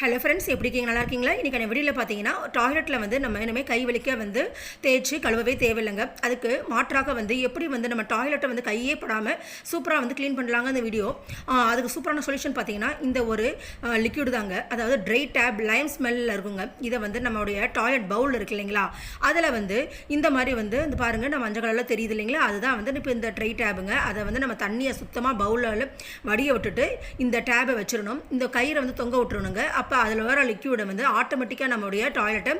Hello friends எப்படி இருக்கீங்க? நல்லா இருக்கீங்களா? இன்றைக்கான வீடியோவில் பார்த்தீங்கன்னா டாய்லெட்டில் வந்து நம்ம இனிமேல் கை வலிக்க வந்து தேய்ச்சி கழுவவே தேவையில்லைங்க. அதுக்கு மாற்றாக வந்து எப்படி வந்து நம்ம டாய்லெட்டை வந்து கையே படாமல் சூப்பராக வந்து க்ளீன் பண்ணலாங்க அந்த வீடியோ அதுக்கு சூப்பரான சொல்யூஷன் பார்த்தீங்கன்னா இந்த ஒரு லிக்யூடு தாங்க. அதாவது ட்ரை டேப் லைம் ஸ்மெல்லில் இருக்குங்க. இதை வந்து நம்மளுடைய டாய்லெட் பவுல் இருக்கு இல்லைங்களா? அதில் வந்து இந்த மாதிரி வந்து இந்த பாருங்கள் நம்ம மஞ்சள் கலரில் தெரியுது இல்லைங்களா? அதுதான் வந்து இப்போ இந்த ட்ரை டேபுங்க அதை வந்து நம்ம தண்ணியை சுத்தமாக பவுலில் வடிய விட்டுட்டு இந்த டேபை வச்சிடணும். இந்த கயிறை வந்து தொங்க விட்டுறணுங்க. அப்போ அதில் வர லிக்யூடை வந்து ஆட்டோமேட்டிக்காக நம்மளுடைய டாய்லெட்டை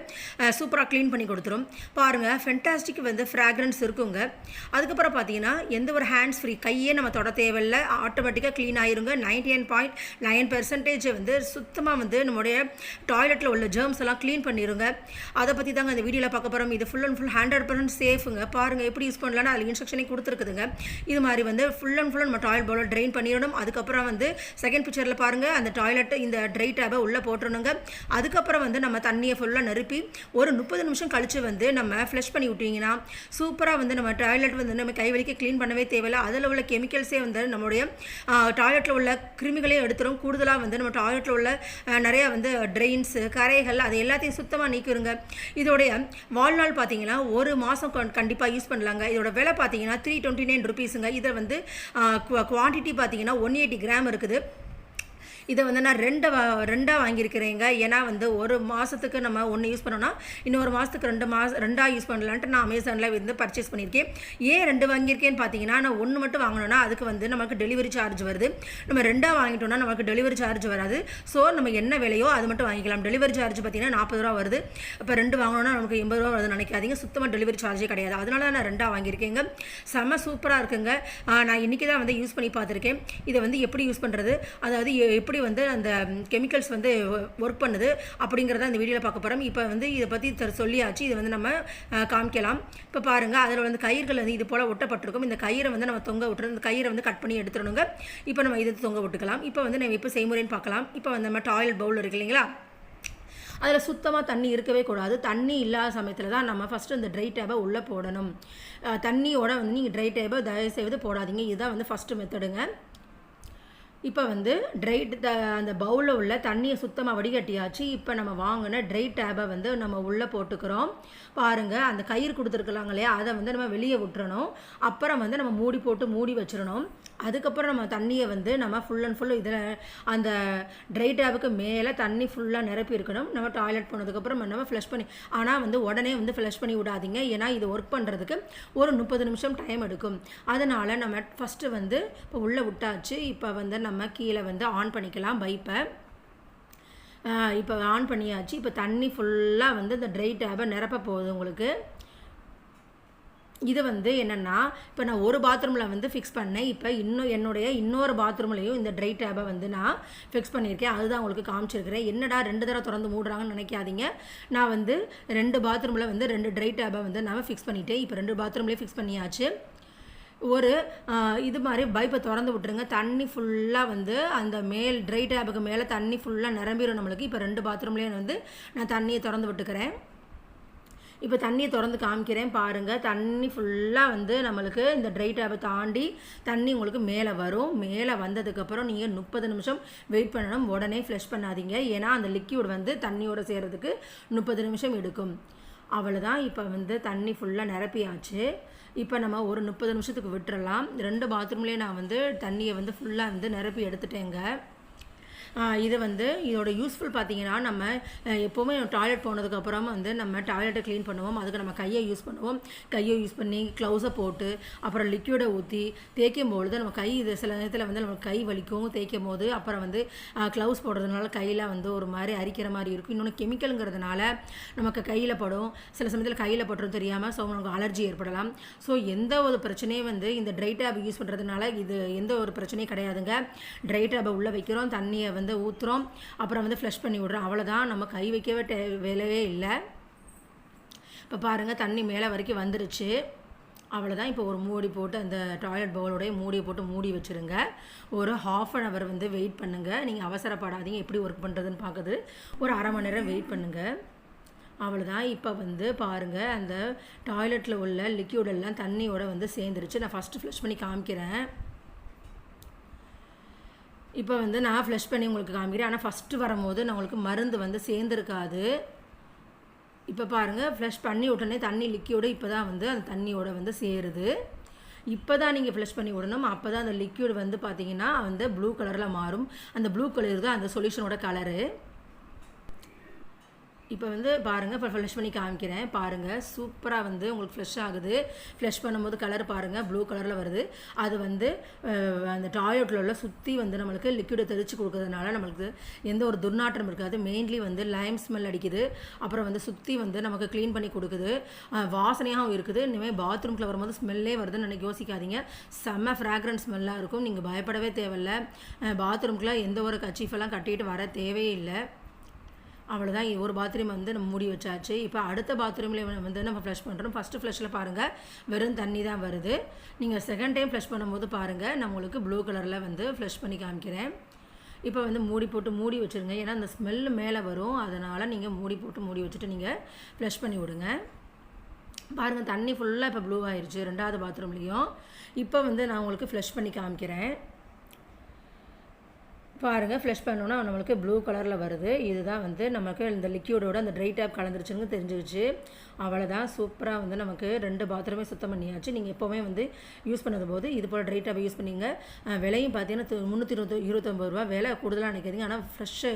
சூப்பராக க்ளீன் பண்ணி கொடுத்துரும். பாருங்கள் ஃபென்டாஸ்டிக் வந்து ஃப்ராக்ரன்ஸ் இருக்குங்க. அதுக்கப்புறம் பார்த்தீங்கன்னா எந்த ஒரு ஹேண்ட்ஸ் ஃப்ரீ கையே நம்ம தொட தேவையில்லை. ஆட்டோமேட்டிக்காக க்ளீன் ஆயிருங்க. Ninety nine point nine percentage வந்து சுத்தமாக வந்து நம்முடைய டாய்லெட்டில் உள்ள ஜேர்ம்ஸ் எல்லாம் க்ளீன் பண்ணிடுங்க அதை பற்றி தாங்க இந்த வீடியோவில் பார்க்க போகிறோம் இது full and full hundred percent சேஃபுங்க பாருங்கள் எப்படி யூஸ் பண்ணலாம்னு அதில் இன்ஸ்ட்ரக்ஷனே கொடுத்துருக்குதுங்க. இது மாதிரி வந்து ஃபுல் அண்ட் ஃபுல் நம்ம டாய்லெட் பவுலில் ட்ரெயின் பண்ணிடணும். அதுக்கப்புறம் வந்து செகண்ட் பிக்சரில் பாருங்கள் அந்த டாய்லெட் இந்த ட்ரை டேபை உள்ளே போட்டுருணுங்க அதுக்கப்புறம் வந்து நம்ம தண்ணியை ஃபுல்லாக நிரப்பி ஒரு முப்பது நிமிஷம் கழித்து வந்து நம்ம ஃப்ளஷ் பண்ணி விட்டிங்கன்னா சூப்பராக வந்து நம்ம டாய்லெட் வந்து நம்ம கை வலிக்க க்ளீன் பண்ணவே தேவையில்லை. அதில் உள்ள கெமிக்கல்ஸே வந்து நம்மளுடைய டாய்லெட்டில் உள்ள கிருமிகளையும் எடுத்துரும். கூடுதலாக வந்து நம்ம டாய்லெட்டில் உள்ள நிறையா வந்து ட்ரெயின்ஸு கரைகள் அது எல்லாத்தையும் சுத்தமாக நீக்கிருங்க. இதோடைய வாழ்நாள் பார்த்தீங்கன்னா ஒரு மாதம் கண்டிப்பாக யூஸ் பண்ணலாங்க. இதோட விலை பார்த்தீங்கன்னா த்ரீ டுவெண்ட்டி நைன் ருபீஸுங்க இதை வந்து குவான்டிட்டி பார்த்தீங்கன்னா ஒன் எயிட்டி கிராம் இருக்குது. இதை வந்து நான் ரெண்டு ரெண்டாக வாங்கியிருக்கிறேங்க. ஏன்னா வந்து ஒரு மாதத்துக்கு நம்ம ஒன்று யூஸ் பண்ணோன்னா இன்னொரு மாதத்துக்கு ரெண்டு மாதம் ரெண்டாக யூஸ் பண்ணலான்ட்டு நான் அமேசானில் வந்து பர்ச்சேஸ் பண்ணியிருக்கேன். ஏன் ரெண்டு வாங்கியிருக்கேன்னு பார்த்தீங்கன்னா நான் ஒன்று மட்டும் வாங்கினோன்னா அதுக்கு வந்து நமக்கு டெலிவரி சார்ஜ் வருது. நம்ம ரெண்டாக வாங்கிட்டோம்னா நமக்கு டெலிவரி சார்ஜ் வராது. ஸோ நம்ம என்ன விலையோ அது மட்டும் வாங்கிக்கலாம். டெலிவரி சார்ஜ் பார்த்தீங்கன்னா நாற்பது ரூபா வருது. இப்போ ரெண்டு வாங்கினோன்னா நமக்கு எண்பது ரூபா வருதுன்னு நினைக்காதீங்க. சுத்தமாக டெலிவரி சார்ஜே கிடையாது. அதனால தான் நான் ரெண்டாக வாங்கியிருக்கேங்க. செம்ம சூப்பராக இருக்குங்க. நான் இன்றைக்கி தான் வந்து யூஸ் பண்ணி பார்த்துருக்கேன். இதை வந்து எப்படி யூஸ் பண்ணுறது அதாவது எப்படி எப்படி வந்து அந்த கெமிக்கல்ஸ் வந்து ஒர்க் பண்ணுது அப்படிங்கிறத இந்த வீடியோவில் பார்க்க போகிறோம் இப்போ வந்து இதை பற்றி சொல்லியாச்சு. இதை வந்து நம்ம காமிக்கலாம். இப்போ பாருங்கள் அதில் வந்து கயிறுகள் வந்து இது போல் ஒட்டப்பட்டிருக்கும். இந்த கயிறை வந்து நம்ம தொங்க விட்டுறது இந்த கயிறை வந்து கட் பண்ணி எடுத்துடணுங்க. இப்போ நம்ம இதை தொங்க விட்டுக்கலாம். இப்போ வந்து நம்ம இப்போ செய்முறைன்னு பார்க்கலாம். இப்போ வந்து நம்ம டாய்லெட் பவுல் இருக்கு இல்லைங்களா? அதில் சுத்தமாக தண்ணி இருக்கவே கூடாது. தண்ணி இல்லாத சமயத்தில் தான் நம்ம ஃபஸ்ட்டு இந்த ட்ரை டேபை உள்ளே போடணும். தண்ணியோட வந்து நீங்கள் ட்ரை டேபை தயவுசெய்து போடாதீங்க. இதுதான் வந்து ஃபஸ்ட்டு மெத்தடுங்க இப்போ வந்து ட்ரை அந்த பவுலில் உள்ள தண்ணியை சுத்தமாக வடிகட்டியாச்சு. இப்போ நம்ம வாங்கின ட்ரை டேபை வந்து நம்ம உள்ளே போட்டுக்கிறோம். பாருங்கள் அந்த கயிறு கொடுத்துருக்கலாங்க இல்லையா? அதை வந்து நம்ம வெளியே விட்டுறணும். அப்புறம் வந்து நம்ம மூடி போட்டு மூடி வச்சிடணும். அதுக்கப்புறம் நம்ம தண்ணியை வந்து நம்ம ஃபுல் அண்ட் ஃபுல் இதில் அந்த ட்ரை டேபுக்கு மேலே தண்ணி ஃபுல்லாக நிரப்பி இருக்கணும். நம்ம டாய்லெட் போனதுக்கப்புறம் நம்ம ஃப்ளஷ் பண்ணி ஆனால் வந்து உடனே வந்து ஃப்ளஷ் பண்ணி விடாதீங்க. ஏன்னா இது ஒர்க் பண்ணுறதுக்கு ஒரு முப்பது நிமிஷம் டைம் எடுக்கும். அதனால் நம்ம ஃபஸ்ட்டு வந்து இப்போ உள்ளே விட்டாச்சு. இப்போ வந்து நம்ம நம்ம கீழே வந்து ஆன் பண்ணிக்கலாம் பைப்பை இப்போ. ஆன் பண்ணியாச்சு. இப்போ தண்ணி ஃபுல்லாக வந்து இந்த ட்ரை டேபை நிரப்ப போகுது உங்களுக்கு. இது வந்து என்னென்னா இப்போ நான் ஒரு பாத்ரூமில் வந்து ஃபிக்ஸ் பண்ணேன். இப்போ இன்னும் என்னுடைய இன்னொரு பாத்ரூம்லேயும் இந்த ட்ரை டேபை வந்து நான் ஃபிக்ஸ் பண்ணியிருக்கேன். அதுதான் உங்களுக்கு காமிச்சிருக்கிறேன். என்னடா ரெண்டு தடவை திறந்து மூடுறாங்கன்னு நினைக்காதீங்க. நான் வந்து ரெண்டு பாத்ரூமில் வந்து ரெண்டு ட்ரை டேபை வந்து நான் ஃபிக்ஸ் பண்ணிட்டேன். இப்போ ரெண்டு பாத்ரூம்லேயே ஃபிக்ஸ் பண்ணியாச்சு. ஒரு இது மாதிரி பைப்பை திறந்து விட்டுருங்க. தண்ணி ஃபுல்லாக வந்து அந்த மேல் ட்ரை டேபுக்கு மேலே தண்ணி ஃபுல்லாக நிரம்பிடும் நம்மளுக்கு. இப்போ ரெண்டு பாத்ரூம்லேயும் வந்து நான் தண்ணியை திறந்து விட்டுக்கிறேன். இப்போ தண்ணியை திறந்து காமிக்கிறேன் பாருங்கள் தண்ணி ஃபுல்லாக வந்து நம்மளுக்கு இந்த ட்ரை டேப்பை தாண்டி தண்ணி உங்களுக்கு மேலே வரும். மேலே வந்ததுக்கப்புறம் நீங்கள் முப்பது நிமிஷம் வெயிட் பண்ணணும். உடனே ஃப்ளஷ் பண்ணாதீங்க. ஏன்னா அந்த லிக்யூட் வந்து தண்ணியோடு சேர்கிறதுக்கு முப்பது நிமிஷம் எடுக்கும். அவ்வளோதான் இப்போ வந்து தண்ணி ஃபுல்லாக நிரப்பியாச்சு. இப்போ நம்ம ஒரு முப்பது நிமிஷத்துக்கு விட்டுறலாம். ரெண்டு பாத்ரூம்லேயே நான் வந்து தண்ணியை வந்து ஃபுல்லாக வந்து நிரப்பி எடுத்துட்டேங்க. இது வந்து இதோட யூஸ்ஃபுல் பார்த்தீங்கன்னா நம்ம எப்போவுமே டாய்லெட் போனதுக்கப்புறம் வந்து நம்ம டாய்லெட்டை க்ளீன் பண்ணுவோம். அதுக்கு நம்ம கையை யூஸ் பண்ணுவோம். கையை யூஸ் பண்ணி க்ளவுஸை போட்டு அப்புறம் லிக்யூடை ஊற்றி தேய்க்கும் பொழுது நம்ம கை இது சில நேரத்தில் வந்து நம்ம கை வலிக்கும். தேய்க்கும் போது அப்புறம் வந்து க்ளவுஸ் போடுறதுனால கையில் வந்து ஒரு மாதிரி அரிக்கிற மாதிரி இருக்கும். இன்னொன்று கெமிக்கலுங்கிறதுனால நமக்கு கையில் படும். சில சமயத்தில் கையில் பட்டுரும் தெரியாமல் ஸோ நமக்கு அலர்ஜி ஏற்படலாம். ஸோ எந்த ஒரு பிரச்சனையும் வந்து இந்த ட்ரை டேப் யூஸ் பண்ணுறதுனால இது எந்த ஒரு பிரச்சனையும் கிடையாதுங்க. ட்ரை டேப்பை உள்ளே வைக்கிறோம். தண்ணியை வந்து வந்து ஊற்றுறோம் அப்புறம் வந்து ஃப்ளஷ் பண்ணி விட்றோம். அவ்வளோதான் நம்ம கை வைக்கவே டே வேலையே இல்லை. இப்போ பாருங்கள் தண்ணி மேலே வரைக்கும் வந்துருச்சு. அவ்வளோதான் இப்போ ஒரு மூடி போட்டு அந்த டாய்லெட் பவுலோடைய மூடியை போட்டு மூடி வச்சுருங்க. ஒரு ஹாஃப் அன் ஹவர் வந்து வெயிட் பண்ணுங்கள் நீங்கள் அவசரப்படாதீங்க. எப்படி ஒர்க் பண்ணுறதுன்னு பார்க்குது ஒரு அரை மணி நேரம் வெயிட் பண்ணுங்கள் அவ்வளோதான் இப்போ வந்து பாருங்கள் அந்த டாய்லெட்டில் உள்ள லிக்யூடெல்லாம் தண்ணியோட வந்து சேர்ந்துருச்சு. நான் ஃபஸ்ட்டு ஃப்ளஷ் பண்ணி காமிக்கிறேன். இப்போ வந்து நான் ஃப்ளஷ் பண்ணி உங்களுக்கு காமிக்கிறேன். ஆனால் ஃபஸ்ட்டு வரும்போது நான் உங்களுக்கு மருந்து வந்து சேர்ந்துருக்காது. இப்போ பாருங்கள் ஃப்ளஷ் பண்ணி உடனே தண்ணி லிக்யூடு இப்போ தான் வந்து அந்த தண்ணியோட வந்து சேருது. இப்போ தான் நீங்கள் ஃப்ளஷ் பண்ணி விடணும். அப்போ தான் அந்த லிக்யூடு வந்து பார்த்தீங்கன்னா வந்து ப்ளூ கலரில் மாறும். அந்த ப்ளூ கலர் தான் அந்த சொல்யூஷனோட கலரு இப்போ வந்து பாருங்கள் இப்போ ஃப்ளஷ் பண்ணி காமிக்கிறேன். பாருங்கள் சூப்பராக வந்து உங்களுக்கு ஃப்ளஷ் ஆகுது. ஃப்ளஷ் பண்ணும்போது கலர் பாருங்கள் ப்ளூ கலரில் வருது. அது வந்து அந்த டாய்லெட்டில் உள்ள சுற்றி வந்து நம்மளுக்கு லிக்விடை தெளித்து கொடுக்கறதுனால நம்மளுக்கு எந்த ஒரு துர்நாற்றம் இருக்காது. மெயின்லி வந்து லைம் ஸ்மெல் அடிக்குது. அப்புறம் வந்து சுற்றி வந்து நமக்கு க்ளீன் பண்ணி கொடுக்குது. வாசனையாகவும் இருக்குது. இனிமேல் பாத்ரூம்குள்ளே வரும்போது ஸ்மெல்லே வருதுன்னு நினைக்க யோசிக்காதீங்க. செம்ம ஃப்ராக்ரன்ஸ் ஸ்மெல்லாக இருக்கும். நீங்கள் பயப்படவே தேவையில்ல. பாத்ரூம்குள்ளே எந்த ஒரு கச்சீஃபெல்லாம் கட்டிட்டு வர தேவையே இல்லை. அவ்வளோதான் ஒரு பாத்ரூம் வந்து நம்ம மூடி வச்சாச்சு. இப்போ அடுத்த பாத்ரூமில் வந்து நம்ம ஃப்ளஷ் பண்ணுறோம் ஃபஸ்ட்டு ஃப்ளஷில் பாருங்கள் வெறும் தண்ணி தான் வருது. நீங்கள் செகண்ட் டைம் ஃப்ளஷ் பண்ணும்போது பாருங்கள் நான் உங்களுக்கு ப்ளூ கலரில் வந்து ஃப்ளஷ் பண்ணி காமிக்கிறேன். இப்போ வந்து மூடி போட்டு மூடி வச்சுருங்க. ஏன்னா அந்த ஸ்மெல்லு மேலே வரும். அதனால் நீங்கள் மூடி போட்டு மூடி வச்சுட்டு நீங்கள் ஃப்ளஷ் பண்ணி விடுங்க. பாருங்கள் தண்ணி ஃபுல்லாக இப்போ ப்ளூ ஆயிடுச்சு ரெண்டாவது பாத்ரூம்லேயும் இப்போ வந்து நான் உங்களுக்கு ஃப்ளஷ் பண்ணி காமிக்கிறேன். பாருங்கள் ஃப்ளஷ் பண்ணோன்னா நம்மளுக்கு ப்ளூ கலரில் வருது. இதுதான் வந்து நமக்கு இந்த லிக்யூடோட அந்த ட்ரை டேப் கலந்துருச்சுன்னு தெரிஞ்சிருச்சு. அவ்வளோதான் சூப்பராக வந்து நமக்கு ரெண்டு பாத்ரூமே சுத்தம் பண்ணியாச்சு. நீங்கள் எப்போவுமே வந்து யூஸ் பண்ணது போது இது போல் ட்ரை டேப் யூஸ் பண்ணிங்க. விலையும் பார்த்தீங்கன்னா முந்நூற்றி இருபத்தி இருபத்தொம்பது ரூபா விலை கூடுதலாக நினைக்கிறீங்க ஆனால் ஃப்ரெஷ்ஷு